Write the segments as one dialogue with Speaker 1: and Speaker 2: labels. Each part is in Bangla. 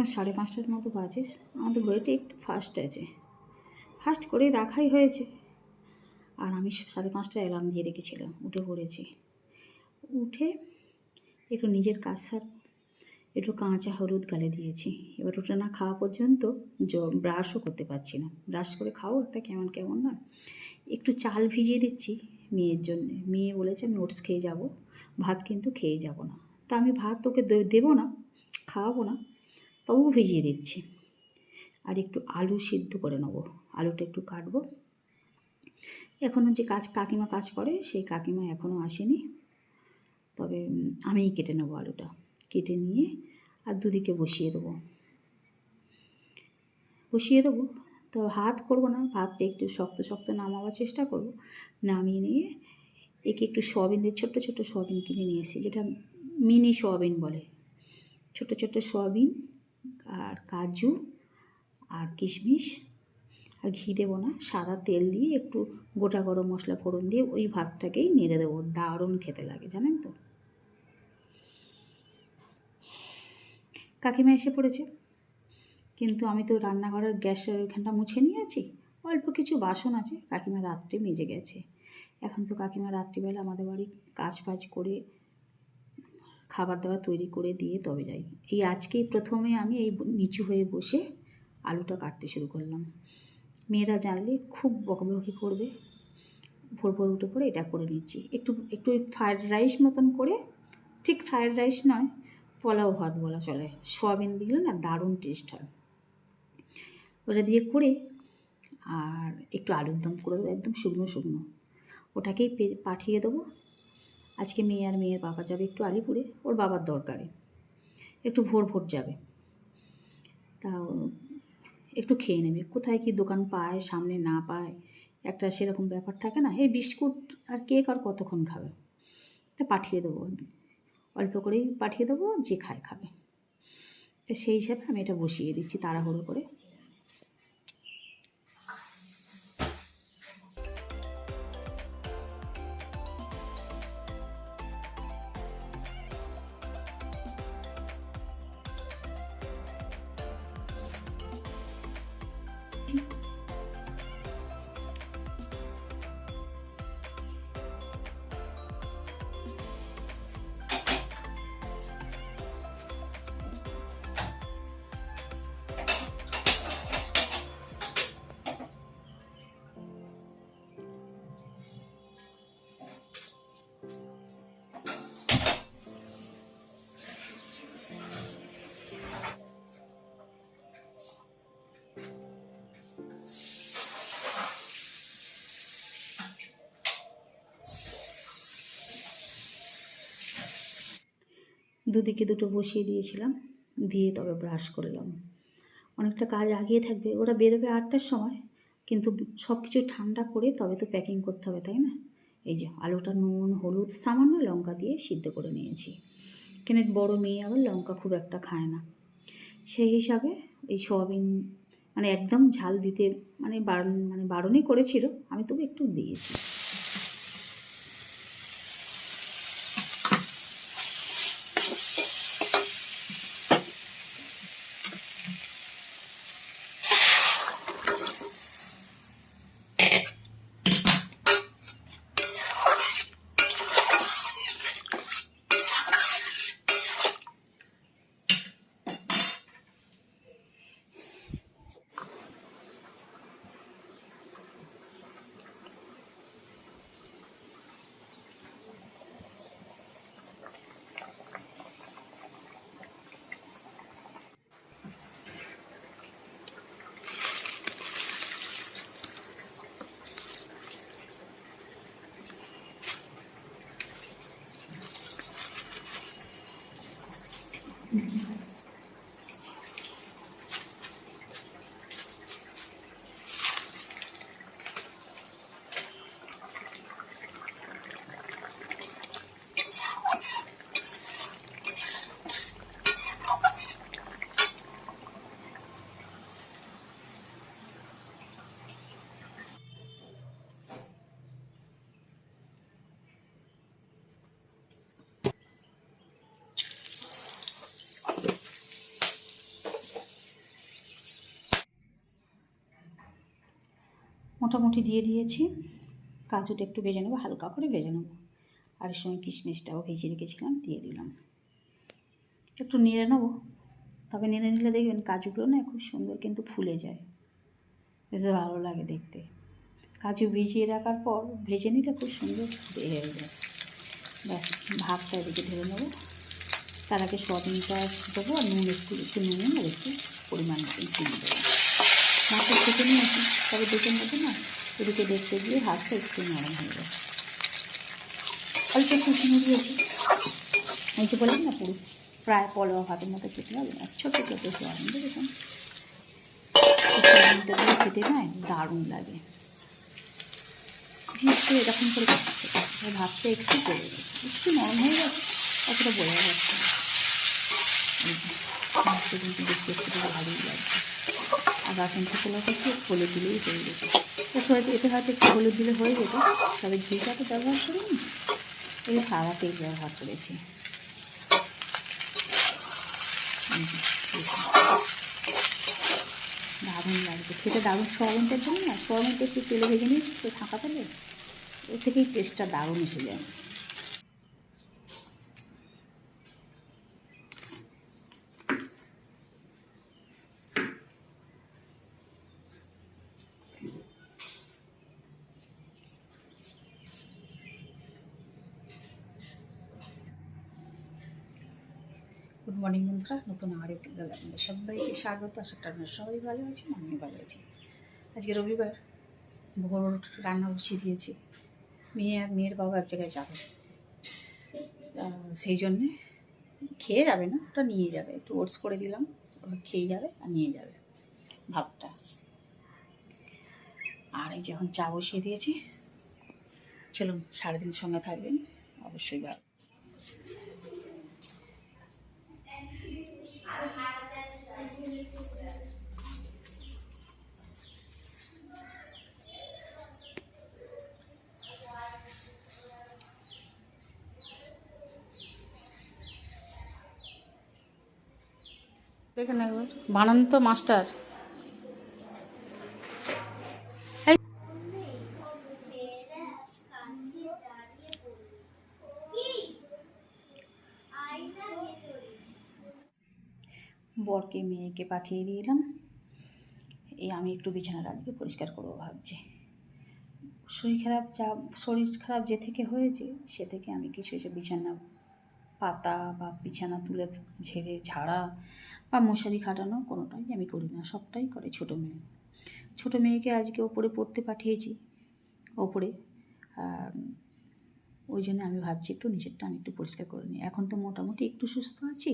Speaker 1: এখন সাড়ে পাঁচটার মতো বাজে। আমাদের ঘড়িটা একটু ফাস্ট আছে। ফাস্ট করে রাখাই হয়েছে। আর আমি সাড়ে পাঁচটায় অ্যালার্ম দিয়ে রেখেছিলাম, উঠে পড়েছি। উঠে একটু নিজের কাজ সার একটু কাঁচা হলুদ গালে দিয়েছি। এবার ওটা না খাওয়া পর্যন্ত জ ব্রাশও করতে পারছি না। ব্রাশ করে খাও একটা কেমন কেমন না। একটু চাল ভিজিয়ে দিচ্ছি মেয়ের জন্য। মেয়ে বলেছে আমি ওটস খেয়ে যাব। ভাত কিন্তু খেয়ে যাব না। তা আমি ভাত তোকে দেবো না, খাওয়াবো না। তবু ভিজিয়ে দিচ্ছি। আর একটু আলু সিদ্ধ করে নেব। আলুটা একটু কাটবো। এখনও যে কাজ, কাকিমা কাজ করে, সেই কাকিমা এখনও আসেনি। তবে আমিই কেটে নেব আলুটা। কেটে নিয়ে আর দুদিকে বসিয়ে দেবো। বসিয়ে দেবো? তো ভাত করব না। ভাতটা একটু শক্ত শক্ত নামাবার চেষ্টা করব। নামিয়ে নিয়ে একে একটু সোয়াবিন দিয়ে, ছোট্টো ছোট্টো সোয়াবিন কিনে নিয়ে এসেছি, যেটা মিনি সোয়াবিন বলে। ছোট্টো ছোট্টো সোয়াবিন আর কাজু আর কিশমিশ। আর ঘি দেবো না, সাদা তেল দিয়ে একটু গোটা গরম মশলা ফোড়ন দিয়ে ওই ভাতটাকেই নেড়ে দেবো, দারুণ খেতে লাগে, জানেন তো। কাকিমা এসে পড়েছে, কিন্তু আমি তো রান্নাঘরের গ্যাসের ওইখানটা মুছে নিয়েছি, অল্প কিছু বাসন আছে, কাকিমা রাত্রে মেজে গেছে। এখন তো কাকিমা রাত্রিবেলা আমাদের বাড়ি কাজ ফাজ করে খাবার দাবার তৈরি করে দিয়ে তবে যাই। এই আজকেই প্রথমে আমি এই নিচু হয়ে বসে আলুটা কাটতে শুরু করলাম। মেয়েরা জানলে খুব বকবকি করবে। ভোর ভোর উঠে পড়ে এটা করে নিচ্ছি। একটু একটু ফ্রায়েড রাইস মতন করে, ঠিক ফ্রায়েড রাইস নয়, পোলাও ভাত বলা চলে। সোয়াবিন দিলে না দারুণ টেস্ট হয়। ওটা দিয়ে করে আর একটু আলুর দম করে দেবো, একদম শুকনো শুকনো। ওটাকেই পাঠিয়ে দেবো। আজকে মেয়ে আর মেয়ের বাবা যাবে একটু আলিপুরে, ওর বাবার দরকারে। একটু ভোর ভোর যাবে। তা একটু খেয়ে নেবে। কোথায় কি দোকান পায়, সামনে না পায়, একটা সেরকম ব্যাপার থাকে না। এই বিস্কুট আর কেক আর কতক্ষণ খাবে? তা পাঠিয়ে দেবো। অল্প করেই পাঠিয়ে দেবো, যে খায় খাবে। তো সেই হিসাবে আমি এটা বসিয়ে দিচ্ছি তাড়াহুড়ো করে। দুদিকে দুটো বসিয়ে দিয়েছিলাম, দিয়ে তবে ব্রাশ করলাম অনেকটা কাজ আগিয়ে থাকবে, ওরা বেরোবে আটটার সময়, কিন্তু সব কিছু ঠান্ডা করে তবে তো প্যাকিং করতে হবে, তাই না? এই যে আলুটা নুন, হলুদ, সামান্য লঙ্কা দিয়ে সিদ্ধ করে নিয়েছি। কেন বড় মেয়ে আবার লঙ্কা খুব একটা খায় না। সেই হিসাবে এই সোয়াবিন মানে একদম ঝাল দিতে মানে বারণ মানে বারণই করেছিল, আমি তবু একটু দিয়েছি। মোটামুটি দিয়ে দিয়েছি। কাজুটা একটু ভেজে নেব, হালকা করে ভেজে নেব। আর এর সঙ্গে কিশমিশটাও ভেজে রেখেছিলাম, দিয়ে দিলাম। একটু নেড়ে নেব, তবে নেড়ে নিলে দেখবেন কাজুগুলো না খুব সুন্দর কিন্তু ফুলে যায়। বেশ ভালো লাগে দেখতে। কাজু ভিজিয়ে রাখার পর ভেজে নিলে খুব সুন্দর হয়ে যায়। ব্যাস, ভাতটা এদিকে ঢেলে নেব। তার আগে সোয়াবিনটা দেবো আর নুন একটু একটু নুন আর একটু পরিমাণ চিনি দেবো। ভাতটা খেতে নিয়েছি তবে দেখে নেব না এদিকে দেখতে গিয়ে হাতটা একটু নরম হয়ে গেছে অল্প একটু দিয়েছি এই যে বললাম না পুরো প্রায় পলোয়া ভাতের মতো খেতে হবে না, ছোটো ছোটো সোয়াবিন দেখেছেন সোয়াবিনটা খেতে না দারুণ লাগে। এরকম করে। ভাতটা একটু পড়ে গেছে একটু নরম হয়ে গেছে অতটা বোঝা যাচ্ছে না। মাছটা কিন্তু দেখতে একটু ভালোই লাগছে। আর পোলাটা একটু হলুদ দিলেই হয়ে যেত হয়তো এতে হয়তো একটু হলুদ দিলে হয়ে যেত, তবে ঘিটা তো ব্যবহার করিনি। এই সাদা তেল ব্যবহার করেছি। দারুণ লাগছে। খেতে দারুণ সোয়াবিনটার জন্য না, সোয়াবিনটা একটু তেলে ভেজে নিয়েছি, তো ফাঁকা তেলে ওর থেকেই টেস্টটা দারুণ এসে যায়। গুড মর্নিং বন্ধুরা, নতুন আর একটি ব্লগ আপনাদের সবাইকে স্বাগত। আশা আপনারা সবাই ভালো আছেন, আমিও ভালো আছি। আজকে রবিবার, ভোর রান্না বসিয়ে দিয়েছি। মেয়ে আর মেয়ের বাবা এক জায়গায় যাবে। সেই জন্যে খেয়ে যাবে না, ওটা নিয়ে যাবে। একটু ওটস করে দিলাম, ওটা খেয়ে যাবে আর নিয়ে যাবে ভাবটা আর এই যখন চা বসিয়ে দিয়েছি। চলুন সারাদিন সঙ্গে থাকবেন, অবশ্যই ভালো। একবার বানান তো মাস্টার। বরকে মেয়েকে পাঠিয়ে দিলাম। এই আমি একটু বিছানা আজকে পরিষ্কার করব ভাবছি। শরীর খারাপ যা, শরীর খারাপ যে থেকে হয়েছে, সে থেকে আমি কিছু কিছু বিছানা পাতা বা বিছানা তুলে ঝেড়ে, ঝাড়া বা মশারি খাটানো কোনোটাই আমি করি না, সবটাই করে ছোটো মেয়ে। ছোটো মেয়েকে আজকে ওপরে পড়তে পাঠিয়েছি, ওপরে। ওই জন্য আমি ভাবছি একটু নিজেরটা আমি একটু পরিষ্কার করে নিই। এখন তো মোটামুটি একটু সুস্থ আছি।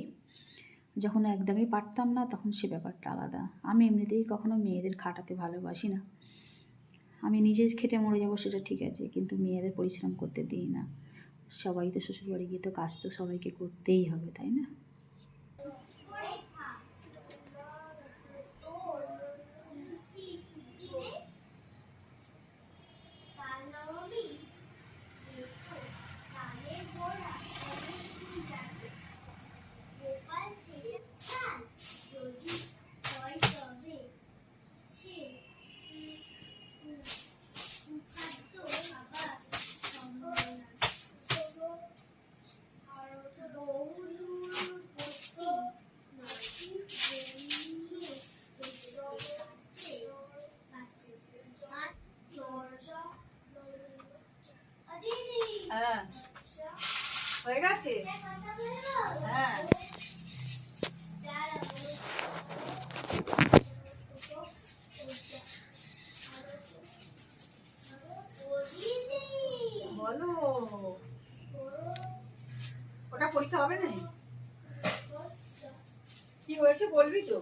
Speaker 1: যখন একদমই পারতাম না, তখন সে ব্যাপারটা আলাদা। আমি এমনিতেই কখনো মেয়েদের খাটাতে ভালোবাসি না। আমি নিজে খেটে মরে যাব সেটা ঠিক আছে, কিন্তু মেয়েদের পরিশ্রম করতে দিই না। সবাই তো শ্বশুরবাড়ি গিয়ে তো কাজ তো সবাইকে করতেই হবে, তাই না? বলবি তো?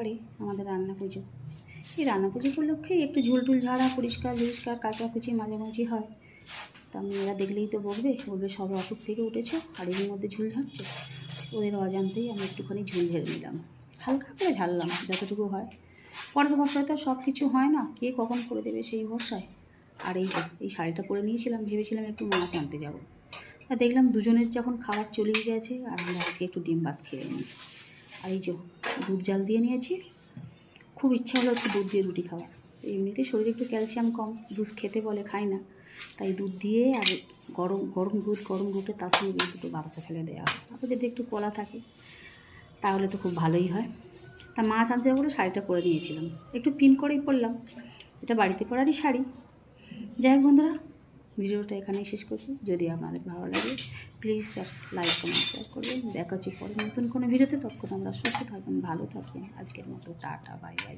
Speaker 1: মঙ্গলবারে আমাদের রান্না পুজো। এই রান্না পুজো উপলক্ষে একটু ঝুলটুল ঝাড়া, পরিষ্কার পরিষ্কার কাচাকুচি, মাঝামাঝি হয়। তা মেয়েরা দেখলেই তো বলবে বলবে সব অসুখ থেকে উঠেছে আর মধ্যে ঝুল ঝাড়ছো। ওদের অজান্তেই আমি একটুখানি ঝুল ঝেড়ে নিলাম। হালকা করে ঝাড়লাম, যতটুকু হয়। পরের ভরসায় তো সব কিছু হয় না, কে কখন করে দেবে সেই ভরসায়? আর এই এই শাড়িটা পরে নিয়েছিলাম, ভেবেছিলাম একটু মাছ আনতে যাব। দেখলাম দুজনের যখন খাবার চলেই গেছে, আর আমরা আজকে একটু ডিম ভাত খেয়ে নিই। আর এই যে দুধ জাল দিয়ে নিয়েছি। খুব ইচ্ছা হলো একটু দুধ দিয়ে রুটি খাওয়ার। এমনিতে শরীরে একটু ক্যালসিয়াম কম, দুধ খেতে বলে খাই না। তাই দুধ দিয়ে আর গরম গরম দুধ, গরম দুধে তার সঙ্গে দুটো বাতাসে ফেলে দেওয়া হয়। তারপর যদি একটু কলা থাকে, তাহলে তো খুব ভালোই হয়। তা মাছ আনতে যাব শাড়িটা পরে নিয়েছিলাম। একটু পিন করেই পরলাম। এটা বাড়িতে পরারই শাড়ি। যাই হোক বন্ধুরা ভিডিওটা এখানেই শেষ করছি। যদি আপনাদের ভালো লাগে প্লিজ লাইক কমেন্ট শেয়ার করবেন। দেখা হচ্ছে পরে নতুন কোনো ভিডিওতে। তখন আমরা সুস্থ থাকবেন ভালো থাকবেন আজকের মতো টাটা বাই বাই